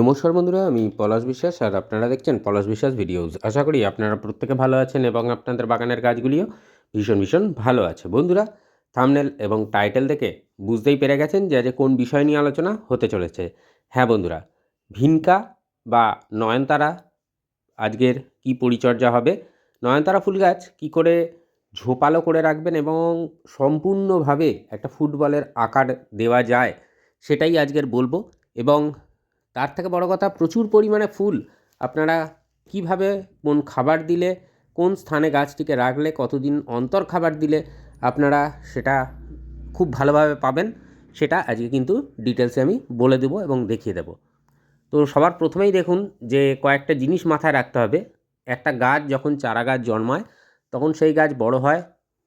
নমস্কার বন্ধুরা, আমি পলাশ বিশ্বাস আর আপনারা দেখছেন পলাশ বিশ্বাস ভিডিওস। আশা করি আপনারা প্রত্যেকে ভালো আছেন এবং আপনাদের বাগানের গাছগুলিও ভীষণ ভীষণ ভালো আছে। বন্ধুরা থামনেল এবং টাইটেল দেখে বুঝতেই পেরে গেছেন যে আজ কোন বিষয় নিয়ে আলোচনা হতে চলেছে। হ্যাঁ বন্ধুরা, ভিনকা বা নয়নতারা আজকের কি পরিচর্যা হবে? নয়নতারা ফুল গাছ কী করে ঝোপালো করে রাখবেন এবং সম্পূর্ণভাবে একটা ফুটবলের আকার দেওয়া যায়, সেটাই আজকের বলব। এবং তার থেকে বড় কথা, প্রচুর পরিমাণে ফুল আপনারা কীভাবে কোন খাবার দিলে, কোন স্থানে গাছটিকে রাখলে, কতদিন অন্তর খাবার দিলে আপনারা সেটা খুব ভালোভাবে পাবেন, সেটা আজকে কিন্তু ডিটেলসে আমি বলে দেবো এবং দেখিয়ে দেবো। তো সবার প্রথমেই দেখুন যে কয়েকটা জিনিস মাথায় রাখতে হবে। একটা গাছ যখন চারা গাছ জন্মায়, তখন সেই গাছ বড় হয়,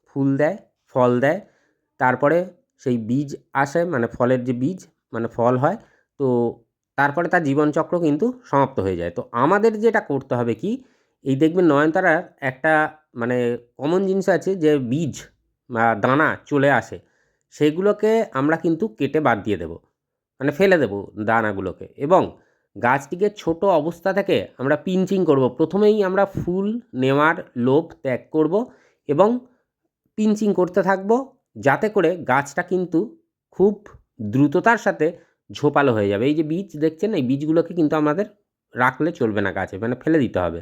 ফুল দেয়, ফল দেয়, তারপরে সেই বীজ আসে মানে ফলের যে বীজ মানে ফল হয়, তো তারপরে তার জীবনচক্র কিন্তু সমাপ্ত হয়ে যায়। তো আমাদের যেটা করতে হবে কি, এই দেখবেন নয়নতারার একটা মানে কমন জিনিস আছে যে বীজ বা দানা চলে আসে, সেগুলোকে আমরা কিন্তু কেটে বাদ দিয়ে দেব। মানে ফেলে দেব দানাগুলোকে এবং গাছটিকে ছোট অবস্থা থেকে আমরা পিঞ্চিং করব। প্রথমেই আমরা ফুল নেওয়ার লোভ ত্যাগ করব এবং পিঞ্চিং করতে থাকব যাতে করে গাছটা কিন্তু খুব দ্রুততার সাথে ঝোপালো হয়ে যাবে। এই যে বীজ দেখছেন এই বীজগুলোকে কিন্তু আমাদের রাখলে চলবে না গাছে মানে ফেলে দিতে হবে।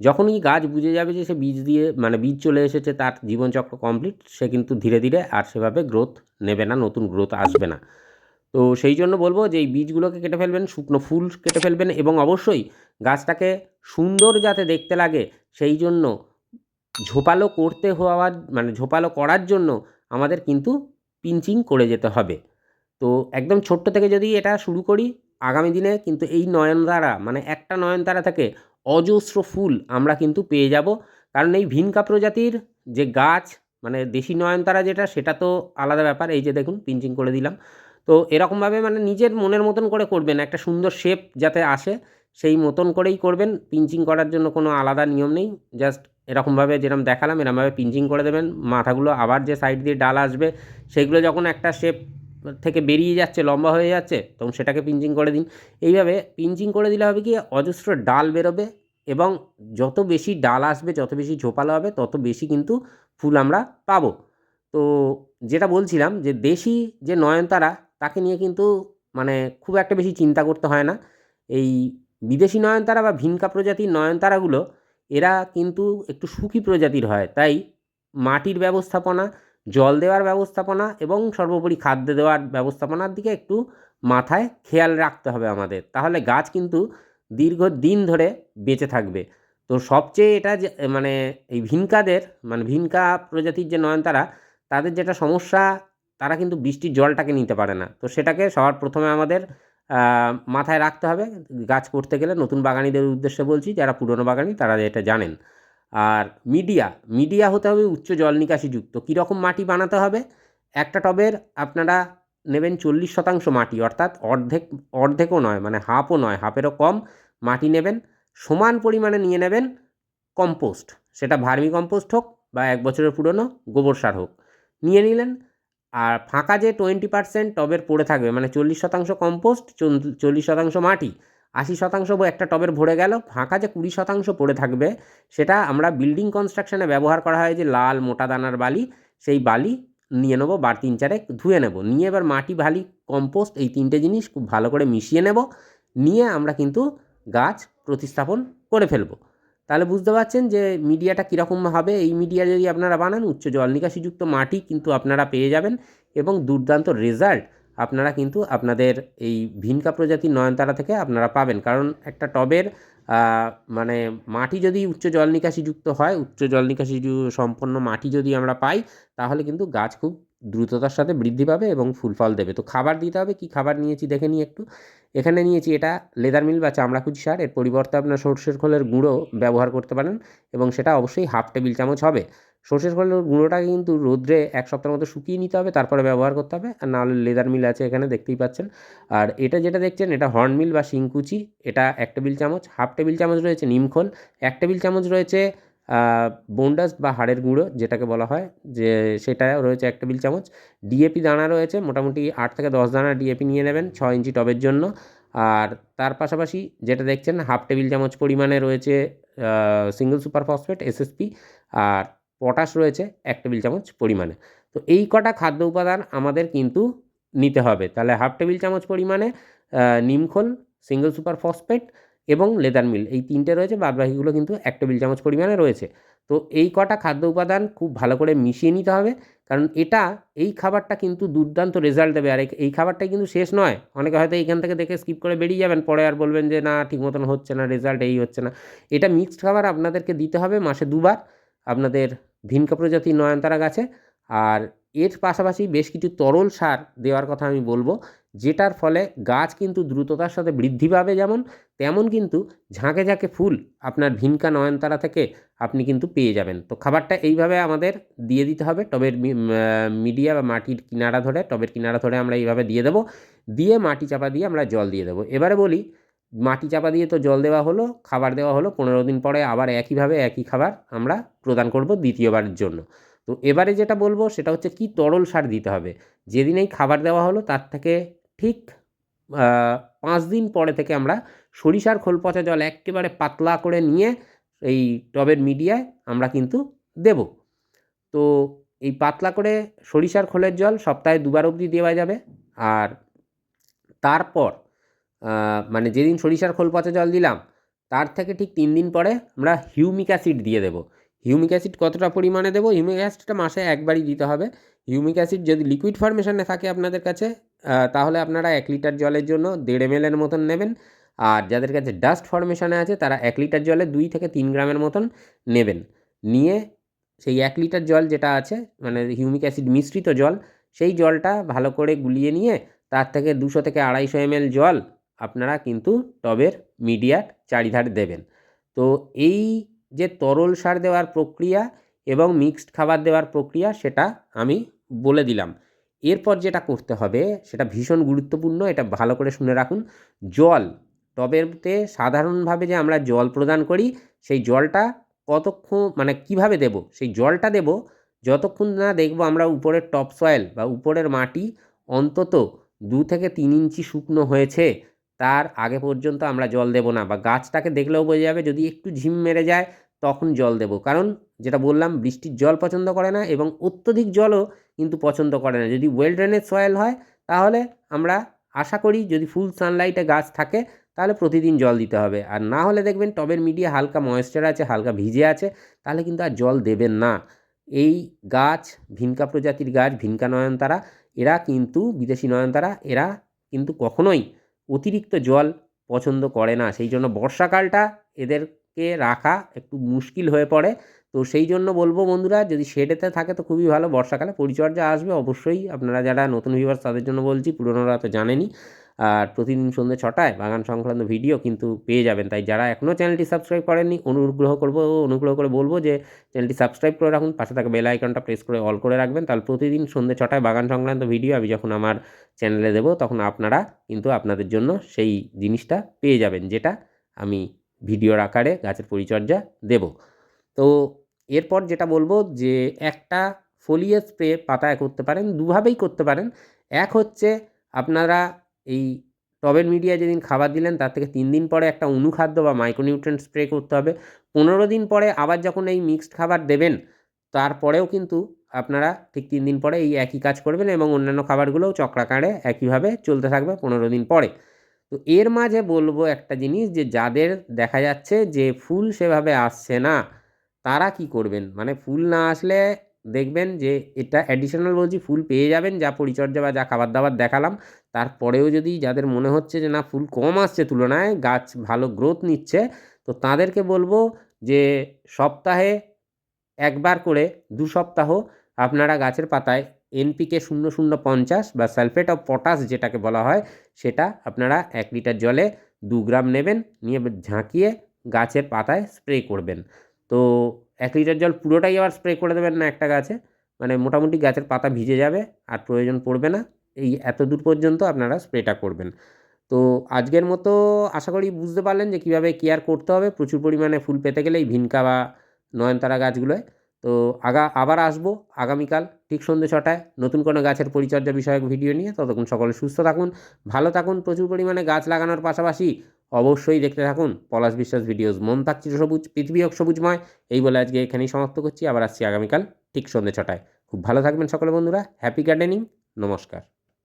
যখনই গাছ বুঝে যাবে যে সে বীজ দিয়ে মানে বীজ চলে এসেছে, তার জীবনচক্র কমপ্লিট সে কিন্তু ধীরে ধীরে আর সেভাবে গ্রোথ নেবে না, নতুন গ্রোথ আসবে না। তো সেই জন্য বলব যে এই বীজগুলোকে কেটে ফেলবেন, শুকনো ফুল কেটে ফেলবেন এবং অবশ্যই গাছটাকে সুন্দর যাতে দেখতে লাগে, সেই জন্য ঝোপালো করতে হওয়ার মানে ঝোপালো করার জন্য আমাদের কিন্তু পিঞ্চিং করে যেতে হবে। তো একদম ছোট্ট থেকে যদি এটা শুরু করি, আগামী দিনে কিন্তু এই নয়নতারা মানে একটা নয়নতারা থেকে অজস্র ফুল আমরা কিন্তু পেয়ে যাব। কারণ এই ভিনকা প্রজাতির যে গাছ মানে দেশি নয়নতারা যেটা, সেটা তো আলাদা ব্যাপার। এই যে দেখুন, পিঞ্চিং করে দিলাম। তো এরকমভাবে মানে নিজের মনের মতন করে করবেন, একটা সুন্দর শেপ যাতে আসে, সেই মতন করেই করবেন। পিঞ্চিং করার জন্য কোনো আলাদা নিয়ম নেই। জাস্ট এরকমভাবে যেরকম দেখালাম এরকমভাবে পিঞ্চিং করে দেবেন। মাথাগুলো আবার যে সাইড দিয়ে ডাল আসবে সেইগুলো যখন একটা শেপ থেকে বেরিয়ে যাচ্ছে, লম্বা হয়ে যাচ্ছে, তখন সেটাকে পিঞ্চিং করে দিন। এইভাবে পিঞ্চিং করে দিলে হবে কি, অজস্র ডাল বেরোবে এবং যত বেশি ডাল আসবে, যত বেশি ঝোপালো হবে, তত বেশি কিন্তু ফুল আমরা পাবো। তো যেটা বলছিলাম যে দেশি যে নয়নতারা, তাকে নিয়ে কিন্তু মানে খুব একটা বেশি চিন্তা করতে হয় না। এই বিদেশি নয়নতারা বা ভিনকা প্রজাতির নয়নতারাগুলো, এরা কিন্তু একটু সুখী প্রজাতির হয়। তাই মাটির ব্যবস্থাপনা জল দেওয়ার ব্যবস্থাপনা এবং সর্বোপরি খাদ্য দেওয়ার ব্যবস্থাপনার দিকে একটু মাথায় খেয়াল রাখতে হবে আমাদের। তাহলে গাছ কিন্তু দীর্ঘ দিন ধরে বেঁচে থাকবে। তো সবচেয়ে এটা যে মানে এই ভিনকাদের মানে ভিনকা প্রজাতির যে নয়নতারা, তাদের যেটা সমস্যা, তারা কিন্তু বৃষ্টির জলটাকে নিতে পারে না। তো সেটাকে সবার প্রথমে আমাদের মাথায় রাখতে হবে। গাছ করতে গেলে নতুন বাগানিদের উদ্দেশ্যে বলছি, যারা পুরনো বাগানি, তারা এটা জানেন। আর মিডিয়া মিডিয়া হতে হবে উচ্চ জল নিকাশিযুক্ত কীরকম মাটি বানাতে হবে? একটা টবের আপনারা নেবেন চল্লিশ শতাংশ মাটি, অর্থাৎ অর্ধেক, অর্ধেকও নয় মানে হাফও নয়, হাফেরও কম মাটি নেবেন। সমান পরিমাণে নিয়ে নেবেন কম্পোস্ট, সেটা ভার্মি কম্পোস্ট হোক বা এক বছরের পুরনো গোবর সার হোক। নিয়ে নিলেন, আর ফাঁকা যে টোয়েন্টি পার্সেন্ট টবের পড়ে থাকবে মানে চল্লিশ শতাংশ কম্পোস্ট চল্লিশ শতাংশ মাটি আশি শতাংশ একটা টবের ভরে গেল, ফাঁকা যে কুড়ি শতাংশ পড়ে থাকবে, সেটা আমরা বিল্ডিং কনস্ট্রাকশনে ব্যবহার করা হয় যে লাল মোটা দানার বালি, সেই বালি নিয়ে নেব, বার তিন চারে ধুয়ে নেব। নিয়ে এবার মাটি ভালি, কম্পোস্ট এই তিনটে জিনিস খুব ভালো করে মিশিয়ে নেব। নিয়ে আমরা কিন্তু গাছ প্রতিস্থাপন করে ফেলব। তাহলে বুঝতে পারছেন যে মিডিয়াটা কীরকম হবে? এই মিডিয়া যদি আপনারা বানান, উচ্চ জল নিকাশিযুক্ত মাটি কিন্তু আপনারা পেয়ে যাবেন এবং দুর্দান্ত রেজাল্ট আপনারা কিন্তু আপনাদের এই ভিনকা প্রজাতির নয়নতারা থেকে আপনারা পাবেন। কারণ একটা টবের মানে মাটি যদি উচ্চ জল নিকাশিযুক্ত হয়, উচ্চ জল নিকাশি সম্পন্ন মাটি যদি আমরা পাই, তাহলে কিন্তু গাছ খুব দ্রুততার সাথে বৃদ্ধি পাবে এবং ফুল ফল দেবে। তো খাবার দিতে হবে, কী খাবার নিয়েছি দেখে নিই একটু। এখানে নিয়েছি এটা লেদার মিল বা চামড়াকুচি সার। এর পরিবর্তে আপনার সর্ষের খোলের গুঁড়ো ব্যবহার করতে পারেন এবং সেটা অবশ্যই হাফ টেবিল চামচ হবে। সর্ষের খোলের গুঁড়োটাকে কিন্তু রোদ্রে এক সপ্তাহের মতো শুকিয়ে নিতে হবে, তারপরে ব্যবহার করতে হবে। আর নাহলে লেদার মিল আছে এখানে, দেখতেই পাচ্ছেন। আর এটা যেটা দেখছেন, এটা হর্ন মিল বা শিংকুচি, এটা এক টেবিল চামচ, হাফ টেবিল চামচ রয়েছে নিমখোল এক টেবিল চামচ রয়েছে বোন্ডাস বা হাড়ের গুঁড়ো, যেটাকে বলা হয়, যে সেটা রয়েছে এক টেবিল চামচ। ডিএপি দানা রয়েছে, মোটামুটি আট থেকে দশ দানা ডিএপি নিয়ে নেবেন ছ ইঞ্চি টবের জন্য। আর তার পাশাপাশি যেটা দেখছেন, হাফ টেবিল চামচ পরিমাণে রয়েছে সিঙ্গেল সুপার ফসফেট এসএসপি আর পটাশ রয়েছে, এক টেবিল চামচ পরিমাণে। তো এই কটা খাদ্য উপাদান আমাদের কিন্তু নিতে হবে। তাহলে হাফ টেবিল চামচ পরিমাণে নিমখোল সিঙ্গেল সুপার ফসফেট এবং লেদার মিল। এই তিনটে রয়েছে, বাদবাকিগুলো কিন্তু এক টেবিল চামচ পরিমাণে রয়েছে। তো এই কটা খাদ্য উপাদান খুব ভালো করে মিশিয়ে নিতে হবে, কারণ এটা, এই খাবারটা কিন্তু দুর্দান্ত রেজাল্ট দেবে। আর এই খাবারটাই কিন্তু শেষ নয়। অনেকে হয়তো এইখান থেকে দেখে স্কিপ করে বেরিয়ে যাবেন, পরে আর বলবেন যে, না ঠিক মতন হচ্ছে না রেজাল্ট এই হচ্ছে না। এটা মিক্সড খাবার আপনাদেরকে দিতে হবে মাসে দুবার। আপনাদের ভিনকা প্রজাতির নয়নতারা গাছে। আর এর পাশাপাশি বেশ কিছু তরল সার দেওয়ার কথা আমি বলব, যেটার ফলে গাছ কিন্তু দ্রুততার সাথে বৃদ্ধি পাবে যেমন, তেমন কিন্তু ঝাঁকে ঝাঁকে ফুল আপনার ভিনকা নয়নতারা থেকে আপনি কিন্তু পেয়ে যাবেন। তো খাবারটা এইভাবে আমাদের দিয়ে দিতে হবে। টবের মিডিয়া বা মাটির কিনারা ধরে, টবের কিনারা ধরে আমরা এইভাবে দিয়ে দেবো। দিয়ে মাটি চাপা দিয়ে আমরা জল দিয়ে দেবো। এবারে বলি মাটি চাপা দিয়ে তো জল দেওয়া হলো, খাবার দেওয়া হলো, পনেরো দিন পরে আবার একইভাবে একই খাবার আমরা প্রদান করব দ্বিতীয়বারের জন্য। তো এবারে যেটা বলব সেটা হচ্ছে কি তরল সার দিতে হবে। যেদিন এই খাবার দেওয়া হলো তার থেকে ঠিক পাঁচ দিন পরে থেকে আমরা সরিষার খোল পচা জল একেবারে পাতলা করে নিয়ে এই টবের মিডিয়ায় আমরা কিন্তু দেব। তো এই পাতলা করে সরিষার খোলের জল সপ্তাহে দুবার অবধি দেওয়া যাবে। আর তারপর মানে যেদিন সরিষার খোল পচা জল দিলাম, তার থেকে ঠিক তিন দিন পরে আমরা হিউমিক অ্যাসিড দিয়ে দেবো। হিউমিক অ্যাসিড কতটা পরিমাণে দেবো? হিউমিক অ্যাসিডটা মাসে একবারই দিতে হবে। হিউমিক অ্যাসিড যদি লিকুইড ফরমেশনে থাকে আপনাদের কাছে তাহলে আপনারা এক লিটার জলের জন্য দেড় এম এর মতন নেবেন। আর যাদের কাছে ডাস্ট ফরমেশনে আছে, তারা এক লিটার জলে দুই থেকে তিন গ্রামের মতন নেবেন। নিয়ে সেই এক লিটার জল যেটা আছে মানে হিউমিক অ্যাসিড মিশ্রিত জল, সেই জলটা ভালো করে গুলিয়ে নিয়ে, তার থেকে দুশো থেকে আড়াইশো এম জল আপনারা কিন্তু টবের মিডিয়ার চারিধারে দেবেন। তো এই যে তরল সার দেওয়ার প্রক্রিয়া এবং মিক্সড খাবার দেওয়ার প্রক্রিয়া সেটা আমি বলে দিলাম। এরপর যেটা করতে হবে সেটা ভীষণ গুরুত্বপূর্ণ, এটা ভালো করে শুনে রাখুন। জল টবেরতে সাধারণভাবে যে আমরা জল প্রদান করি, সেই জলটা কতক্ষণ মানে কীভাবে দেব? সেই জলটা দেব যতক্ষণ না দেখব আমরা উপরের টপ সয়েল বা উপরের মাটি অন্তত দু থেকে তিন ইঞ্চি শুকনো হয়েছে তার আগে পর্যন্ত আমরা জল দেব না বা গাছটাকে দেখলেও বোঝা যাবে যদি একটু ঝিম মেরে যায়, তখন জল দেব। কারণ যেটা বললাম, বৃষ্টির জল পছন্দ করে না এবং অত্যধিক জলও কিন্তু পছন্দ করে না। যদি ওয়েল ড্রেনের সয়েল হয়, তাহলে আমরা আশা করি যদি ফুল সানলাইটে গাছ থাকে, তাহলে প্রতিদিন জল দিতে হবে। আর না হলে দেখবেন টবের মিডিয়া হালকা ময়েশ্চার আছে, হালকা ভিজে আছে, তাহলে কিন্তু আর জল দেবেন না। এই গাছ, ভিনকা প্রজাতির গাছ, ভিনকা নয়নতারা, এরা কিন্তু বিদেশি নয়নতারা, এরা কিন্তু কখনোই অতিরিক্ত জল পছন্দ করে না। সেই জন্য বর্ষাকালটা এদেরকে রাখা একটু মুশকিল হয়ে পড়ে। তো সেই জন্য বলব বন্ধুরা, যদি শেডেতে থাকে তো খুবই ভালো। বর্ষাকালে পরিচর্যা আসবে অবশ্যই। আপনারা যারা নতুন ভিউয়ার্স তাদের জন্য বলছি, পুরোনোরা তো জানেনই। আর প্রতিদিন সন্ধ্যে ছটায় বাগান সংক্রান্ত ভিডিও কিন্তু পেয়ে যাবেন। তাই যারা এখনও চ্যানেলটি সাবস্ক্রাইব করেননি, অনুগ্রহ করব, অনুগ্রহ করে বলব যে চ্যানেলটি সাবস্ক্রাইব করে রাখুন, পাশে থাকা বেল আইকনটা প্রেস করে অল করে রাখবেন। তাহলে প্রতিদিন সন্ধ্যে ছটায় বাগান সংক্রান্ত ভিডিও আমি যখন আমার চ্যানেলে দেবো, তখন আপনারা কিন্তু আপনাদের জন্য সেই জিনিসটা পেয়ে যাবেন, যেটা আমি ভিডিওর আকারে গাছের পরিচর্যা দেব। তো এরপর যেটা বলব যে একটা ফোলিয়ে স্প্রে পাতায় করতে পারেন, দুভাবেই করতে পারেন। এক হচ্ছে আপনারা এই টবের মিডিয়া যেদিন খাবার দিলেন, তার থেকে তিন দিন পরে একটা অনুখাদ্য বা মাইক্রোনিউট্রেন্ট স্প্রে করতে হবে। পনেরো দিন পরে আবার যখন এই মিক্সড খাবার দেবেন, তারপরেও কিন্তু আপনারা ঠিক তিন দিন পরে এই একই কাজ করবেন এবং অন্যান্য খাবারগুলোও চক্রাকারে একইভাবে চলতে থাকবে পনেরো দিন পরে। তো এর মাঝে বলব একটা জিনিস যে, যাদের দেখা যাচ্ছে যে, ফুল সেভাবে আসছে না, তারা কি করবেন? মানে ফুল না আসলে দেখবেন যে, এটা অ্যাডিশনাল বলছি ফুল পেয়ে যাবেন যা পরিচর্যা বা যা খাবার দাবার দেখালাম। তারপরেও যদি যাদের মনে হচ্ছে যে, না, ফুল কম আসছে তুলনায়, গাছ ভালো গ্রোথ নিচ্ছে, তো তাদেরকে বলব যে, সপ্তাহে একবার করে দু সপ্তাহ আপনারা গাছের পাতায় এনপিকে শূন্য শূন্য পঞ্চাশ বা সালফেট অফ পটাশ যেটাকে বলা হয়, সেটা আপনারা এক লিটার জলে দু গ্রাম নেবেন, নিয়ে ঝাঁকিয়ে গাছের পাতায় স্প্রে করবেন। তো এক লিটার জল পুরোটাই আবার স্প্রে করে দেবেন না একটা গাছে। মানে মোটামুটি গাছের পাতা ভিজে যাবে, আর প্রয়োজন পড়বে না। এই এত দূর পর্যন্ত আপনারা স্প্রেটা করবেন। তো আজকের মতো আশা করি বুঝতে পারলেন যে কীভাবে কেয়ার করতে হবে। প্রচুর পরিমাণে ফুল পেতে গেলে এই ভিনকা বা নয়নতারা গাছগুলোয়। তো আগা, আবার আসব আগামীকাল ঠিক সন্ধ্যে ছটায় নতুন কোনো গাছের পরিচর্যা বিষয়ক ভিডিও নিয়ে। ততক্ষণ সকলে সুস্থ থাকুন, ভালো থাকুন, প্রচুর পরিমাণে গাছ লাগানোর পাশাপাশি অবশ্যই দেখতে থাকুন পলাশ বিশ্বাস ভিডিওস মন থাক সবুজ, পৃথিবী হোক সবুজময়, এই বলে আজকে এখানেই সমাপ্ত করছি। আবার আসছি আগামীকাল ঠিক সন্ধ্যে ছটায়। খুব ভালো থাকবেন সকলে বন্ধুরা। হ্যাপি গার্ডেনিং নমস্কার।